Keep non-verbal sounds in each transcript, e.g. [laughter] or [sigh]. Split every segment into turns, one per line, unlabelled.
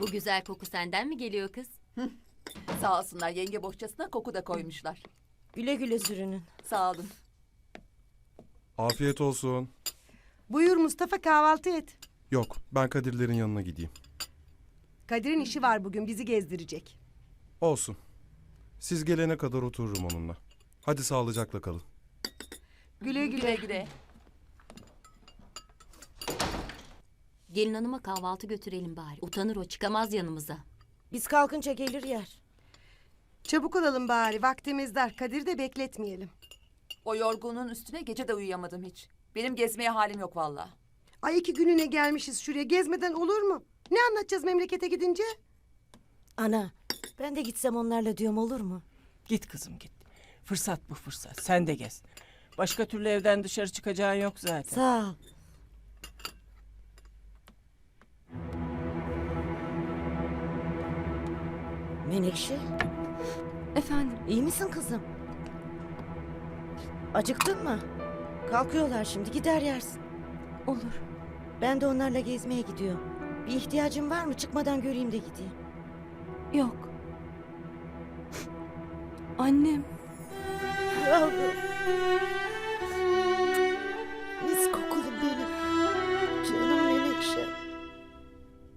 Bu güzel koku senden mi geliyor kız? [laughs]
Sağ olsunlar yenge bohçasına koku da koymuşlar.
Güle güle sürünün.
Sağ olun.
Afiyet olsun.
Buyur Mustafa kahvaltı et.
Yok, ben Kadirlerin yanına gideyim.
Kadir'in işi var bugün bizi gezdirecek.
Olsun. Siz gelene kadar otururum onunla. Hadi sağlıcakla kalın.
Güle güle.
Güle güle.
Gelin hanıma kahvaltı götürelim bari. Utanır o çıkamaz yanımıza.
Biz kalkınca gelir yer.
Çabuk olalım bari vaktimiz dar. Kadir'i de bekletmeyelim.
O yorgunluğun üstüne gece de uyuyamadım hiç. Benim gezmeye halim yok valla.
Ay iki gününe gelmişiz şuraya gezmeden olur mu? Ne anlatacağız memlekete gidince?
Ana ben de gitsem onlarla diyorum olur mu?
Git kızım git. Fırsat bu fırsat. Sen de gez. Başka türlü evden dışarı çıkacağın yok zaten.
Sağ ol. Menekşe
Efendim,
iyi misin kızım? Acıktın mı? Kalkıyorlar şimdi gider yersin.
olur.
Ben de onlarla gezmeye gidiyorum. Bir ihtiyacın var mı? Çıkmadan göreyim de gideyim.
Yok. Annem,
Yavrum. Mis kokulum benim. Canım Menekşe.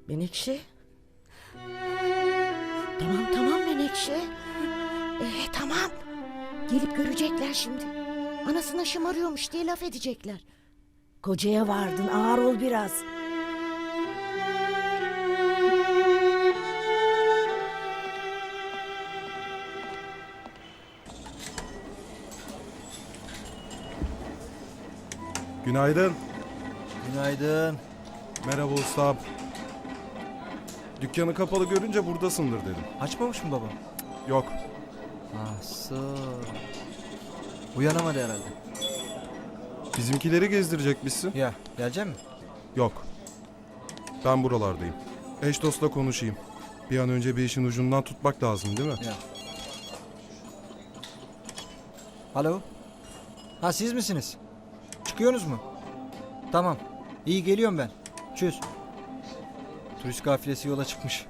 Menekşe? Tamam Menekşe. Ee, tamam. Gelip görecekler şimdi. Anasına şımarıyormuş diye laf edecekler. Kocaya vardın ağır ol biraz.
Günaydın.
Günaydın.
Merhaba ustam. Dükkanı kapalı görünce buradasındır dedim.
Açmamış mı babam?
Yok,
Nasıl? Uyanamadı herhalde.
bizimkileri gezdirecekmişsin.
Ya gelecek mi?
Yok. Ben buralardayım. Eş dostla konuşayım. Bir an önce bir işin ucundan tutmak lazım değil mi?
Ya. Alo? Ha siz misiniz? Çıkıyorsunuz mu? Tamam. İyi geliyorum ben. Çöz. Turist kafilesi yola çıkmış.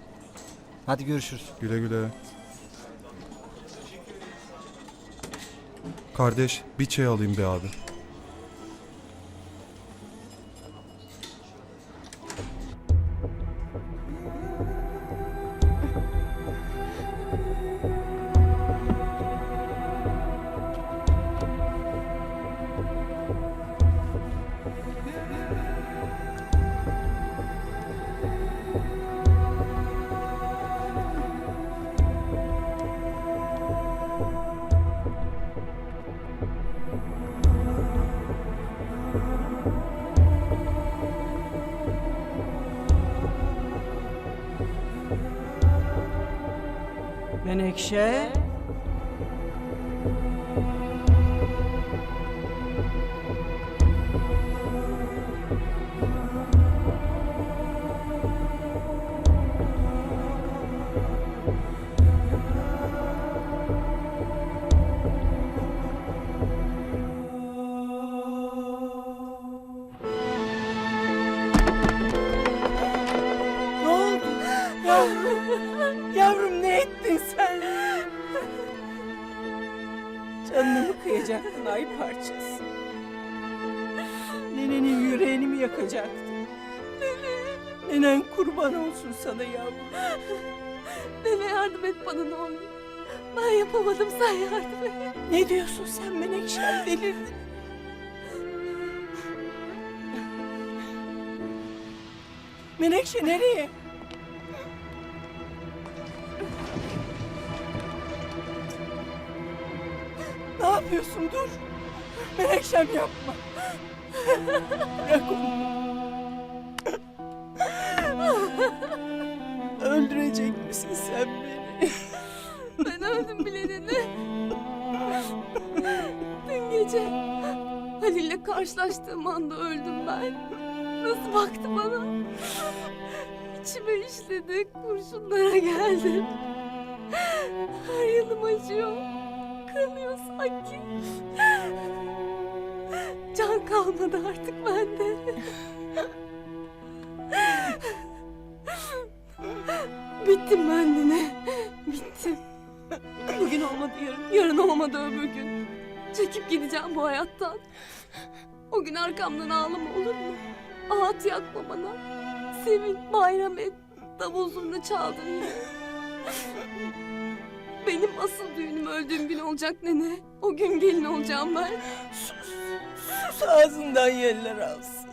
Hadi görüşürüz.
Güle güle. Kardeş, bir çay alayım be abi.
Menekşe. Parçası? Nenenin yüreğini mi yakacaktın? Nenen kurban olsun sana yavrum.
nene yardım et bana ne olur. Ben yapamadım, sen yardım et.
Ne diyorsun sen Menekşem delirdin? Menekşe nereye? Ne yapıyorsun dur. Menekşem yapma. Bırak onu. Öldürecek misin sen beni?
Ben öldüm bile nene. Dün gece Halil'le karşılaştığım anda öldüm ben. Nasıl baktı bana? İçime işledi, kurşunlara geldim. Her yanım acıyor. Kanıyor sanki. Can kalmadı artık bende. Bittim ben nene. Bittim. Bugün olmadı yarın. Yarın olmadı öbür gün. Çekip gideceğim bu hayattan. O gün arkamdan ağlama olur mu? Ağıt yakma bana. Sevin, bayram et. Davul zurna çaldın. Benim asıl düğünüm öldüğüm gün olacak nene. O gün gelin olacağım ben.
Sus. Ağzından yeller alsın.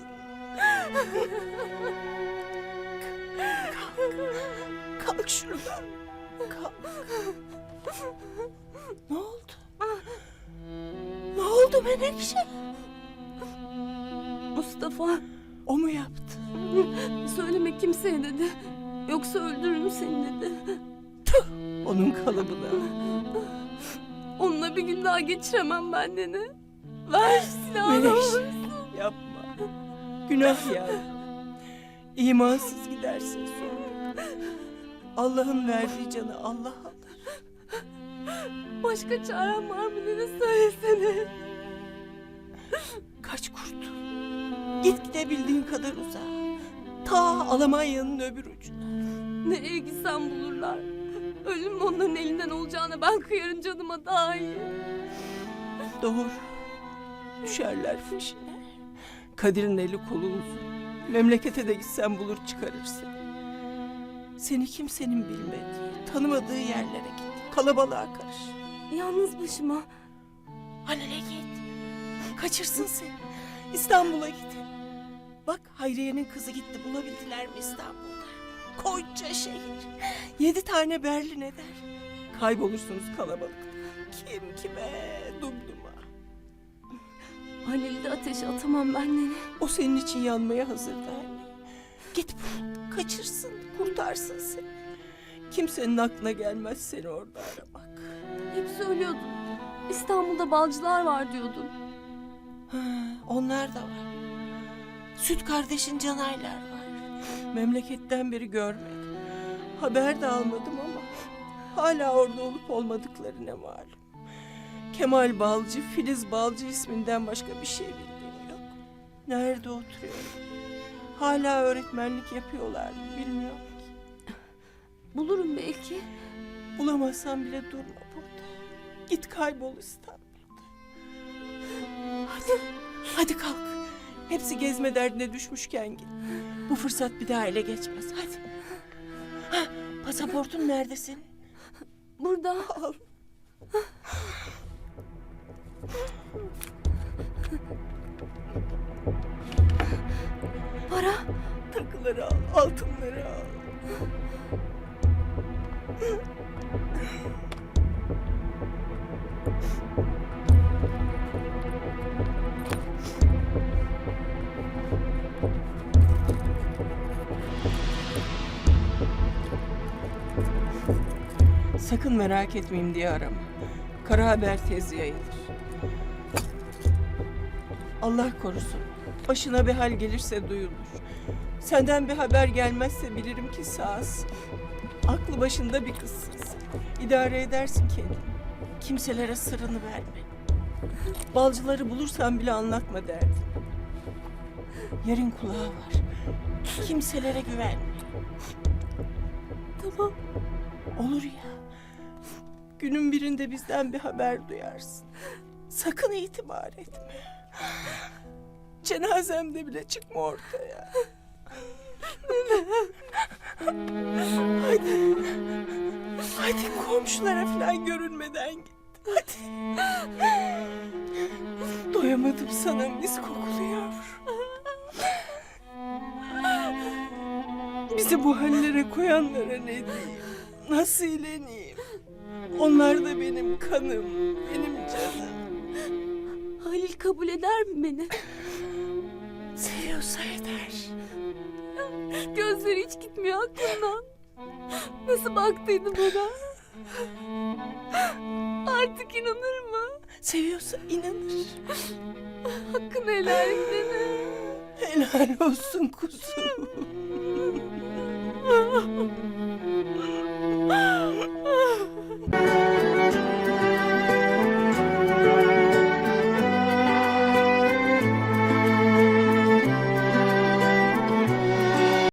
Kalk. Kalk şuradan. Kalk. Ne oldu? Ne oldu Menekşe?
Mustafa
O mu yaptı?
söyleme kimseye dedi. Yoksa öldürürüm seni dedi.
Onun kalıbına.
Onunla bir gün daha geçiremem ben nene. Ver silahını.
Menekşe yapma. Günah ya. İmansız gidersin sonra. Allah'ın verdiği canı Allah alır.
Başka çarem var mı nene söylesene.
Kaç kurtul. Git gidebildiğin kadar uzağa. Ta Almanya'nın öbür ucuna.
Nereye gitsem bulurlar. Ölüm onların elinden olacağına ben kıyarım canıma daha iyi.
Doğru. Düşerler peşine. Kadir'in eli kolu uzun. Memlekete de gitsen bulur çıkarırsın. Seni kimsenin bilmediği, tanımadığı yerlere git. Kalabalığa karış.
Yalnız başıma.
Halil'e git. Kaçırsın seni. İstanbul'a git. Bak Hayriye'nin kızı gitti. Bulabildiler mi İstanbul'da? Koca şehir. Yedi tane Berlin eder. Kaybolursunuz kalabalıkta. Kim kime dumduma.
Halil'i de ateşe atamam ben nene.
O senin için yanmaya hazırdı anne. Git bul, kaçırsın, kurtarsın seni. Kimsenin aklına gelmez seni orada aramak.
Hep söylüyordun. İstanbul'da balcılar var diyordun.
Ha, onlar da var. Süt kardeşin Canaylar var. Memleketten beri görmedim. Haber de almadım ama hala orada olup olmadıkları ne malum. Kemal Balcı, Filiz Balcı isminden başka bir şey bildiğim yok. Nerede oturuyor? Hala öğretmenlik yapıyorlar mı bilmiyorum ki.
Bulurum belki.
Bulamazsan bile durma burada. Git kaybol İstanbul'da. Hadi, hadi kalk. Hepsi gezme derdine düşmüşken git. Bu fırsat bir daha ele geçmez. Hadi. Ha, pasaportun nerede senin?
Burada.
Al.
Para.
Takıları al, altınları al. Sakın merak etmeyeyim diye arama. Kara haber tez yayılır. Allah korusun. Başına bir hal gelirse duyulur. Senden bir haber gelmezse bilirim ki sağsın. Aklı başında bir kızsın. İdare edersin kendini. Kimselere sırrını verme. Balcıları bulursan bile anlatma derdim. Yerin kulağı var. Kimselere güvenme.
Tamam.
Olur ya. Günün birinde bizden bir haber duyarsın. Sakın itibar etme. Cenazemde bile çıkma ortaya. Hadi. Hadi komşulara falan görünmeden git. Hadi. Doyamadım sana mis kokulu yavrum. Bizi bu hallere koyanlara ne diyeyim? Nasıl ileneyim? Onlar da benim kanım, benim canım.
Halil kabul eder mi beni?
Seviyorsa eder.
Gözleri hiç gitmiyor aklımdan. Nasıl baktıydı bana? Artık inanır mı?
Seviyorsa inanır.
Hakkını helal et.
Helal olsun kuzum. [laughs]